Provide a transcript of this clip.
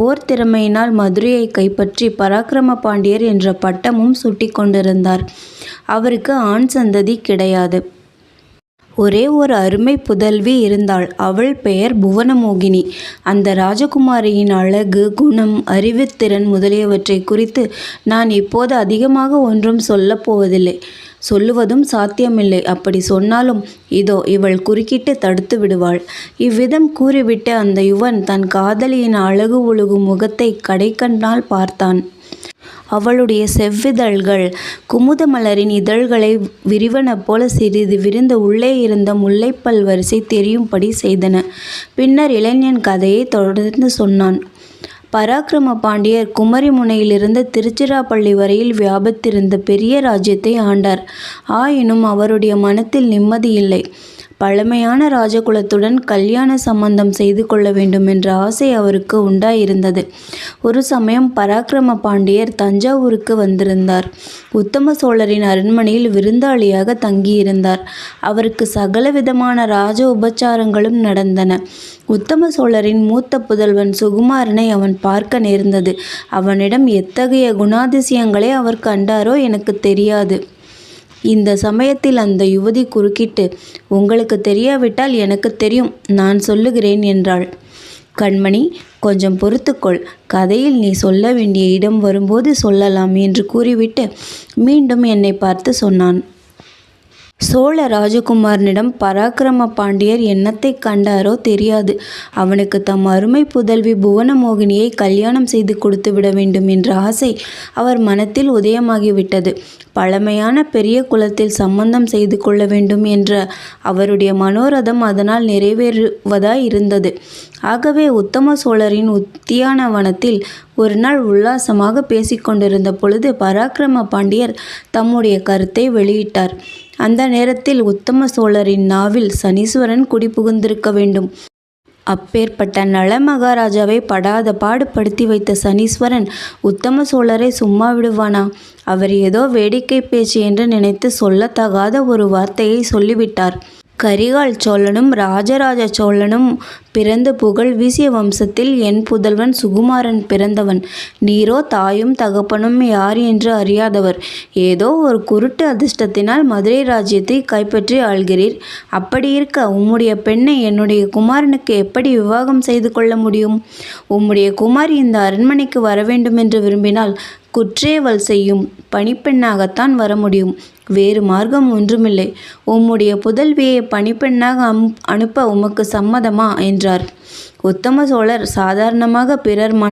போர் திறமையினால் மதுரையை கைப்பற்றி பராக்கிரம பாண்டியர் என்ற பட்டமும் சூட்டிக் கொண்டிருந்தார். அவருக்கு ஆண் சந்ததி கிடையாது. ஒரே ஒரு அருமை புதல்வி இருந்தாள். அவள் பெயர் புவனமோகினி. அந்த ராஜகுமாரியின் அழகு குணம் அறிவுத்திறன் முதலியவற்றை குறித்து நான் இப்போது அதிகமாக ஒன்றும் சொல்லப் போவதில்லை. சொல்லுவதும் சாத்தியமில்லை. அப்படி சொன்னாலும் இதோ இவள் குறுக்கிட்டு தடுத்து விடுவாள். இவ்விதம் கூறிவிட்டு அந்த யுவன் தன் காதலியின் அழகு ஒழுகும் முகத்தை கடைக்கண்ணால் பார்த்தான். அவளுடைய செவ்விதழ்கள் குமுத மலரின் இதழ்களை விரிவன போல சிறிது விரிந்து உள்ளே இருந்த முல்லைப்பல் வரிசை தெரியும்படி செய்தன. பின்னர் இளைஞன் கதையை தொடர்ந்து சொன்னான். பராக்கிரம பாண்டியர் குமரிமுனையிலிருந்து திருச்சிராப்பள்ளி வரையில் வியாபித்திருந்த பெரிய ராஜ்யத்தை ஆண்டார். ஆயினும் அவருடைய மனத்தில் நிம்மதியில்லை பழமையான ராஜகுலத்துடன் கல்யாண சம்பந்தம் செய்து கொள்ள வேண்டும் என்ற ஆசை அவருக்கு உண்டாயிருந்தது. ஒரு சமயம் பராக்கிரம பாண்டியர் தஞ்சாவூருக்கு வந்திருந்தார். உத்தம சோழரின் அரண்மனையில் விருந்தாளியாக தங்கியிருந்தார். அவருக்கு சகல விதமான ராஜ உபச்சாரங்களும் நடந்தன. உத்தம சோழரின் மூத்த புதல்வன் சுகுமாரனை அவன் பார்க்க நேர்ந்தது. அவனிடம் எத்தகைய குணாதிசயங்களை அவர் கண்டாரோ எனக்கு தெரியாது. இந்த சமயத்தில் அந்த யுவதி குறுக்கிட்டு உங்களுக்கு தெரியாவிட்டால் எனக்கு தெரியும் நான் சொல்லுகிறேன் என்றாள். கண்மணி கொஞ்சம் பொறுத்துக்கொள். கதையில் நீ சொல்ல வேண்டிய இடம் வரும்போது சொல்லலாம் என்று கூறிவிட்டு மீண்டும் என்னை பார்த்து சொன்னான். சோழ ராஜகுமாரனிடம் பராக்கிரம பாண்டியர் என்னத்தை கண்டாரோ தெரியாது. அவனுக்கு தம் அருமை புதல்வி புவனமோகினியை கல்யாணம் செய்து கொடுத்து விட வேண்டும் என்ற ஆசை அவர் மனத்தில் உதயமாகிவிட்டது. பழமையான பெரிய குலத்தில் சம்பந்தம் செய்து கொள்ள வேண்டும் என்ற அவருடைய மனோரதம் அதனால் நிறைவேறுவதாய் இருந்தது ஆகவே உத்தம சோழரின் உத்தியானவனத்தில் ஒரு நாள் உல்லாசமாக பேசிக்கொண்டிருந்த பொழுது பராக்கிரம பாண்டியர் தம்முடைய கருத்தை வெளியிட்டார். அந்த நேரத்தில் உத்தம சோழரின் நாவில் சனீஸ்வரன் குடிபுகுந்திருக்க வேண்டும். அப்பேற்பட்ட நள மகாராஜாவை படாத பாடுபடுத்தி வைத்த சனீஸ்வரன் உத்தம சோழரை சும்மா விடுவானா? அவர் ஏதோ வேடிக்கை பேச்சு என்று நினைத்து சொல்லத்தகாத ஒரு வார்த்தையை சொல்லிவிட்டார். கரிகால் சோழனும் ராஜராஜ சோழனும் பிறந்த புகழ் வீசிய வம்சத்தில் என் புதல்வன் சுகுமாரன் பிறந்தவன். நீரோ தாயும் தகப்பனும் யார் என்று அறியாதவர். ஏதோ ஒரு குருட்டு அதிர்ஷ்டத்தினால் மதுரை ராஜ்யத்தை கைப்பற்றி ஆள்கிறீர். அப்படி இருக்க உம்முடைய பெண்ணை என்னுடைய குமாரனுக்கு எப்படி விவாகம் செய்து கொள்ள முடியும்? உம்முடைய குமாரி இந்த அரண்மனைக்கு வர வேண்டும் என்று விரும்பினால் குற்றேவல் செய்யும் பணிப்பெண்ணாகத்தான் வர முடியும். வேறு மார்க்கம் ஒன்றுமில்லை. உம்முடைய புதல்வியை பணிப்பெண்ணாக அம் அனுப்ப உமக்கு சம்மதமா? என்றார் உத்தம சோழர் சாதாரணமாக பிறர்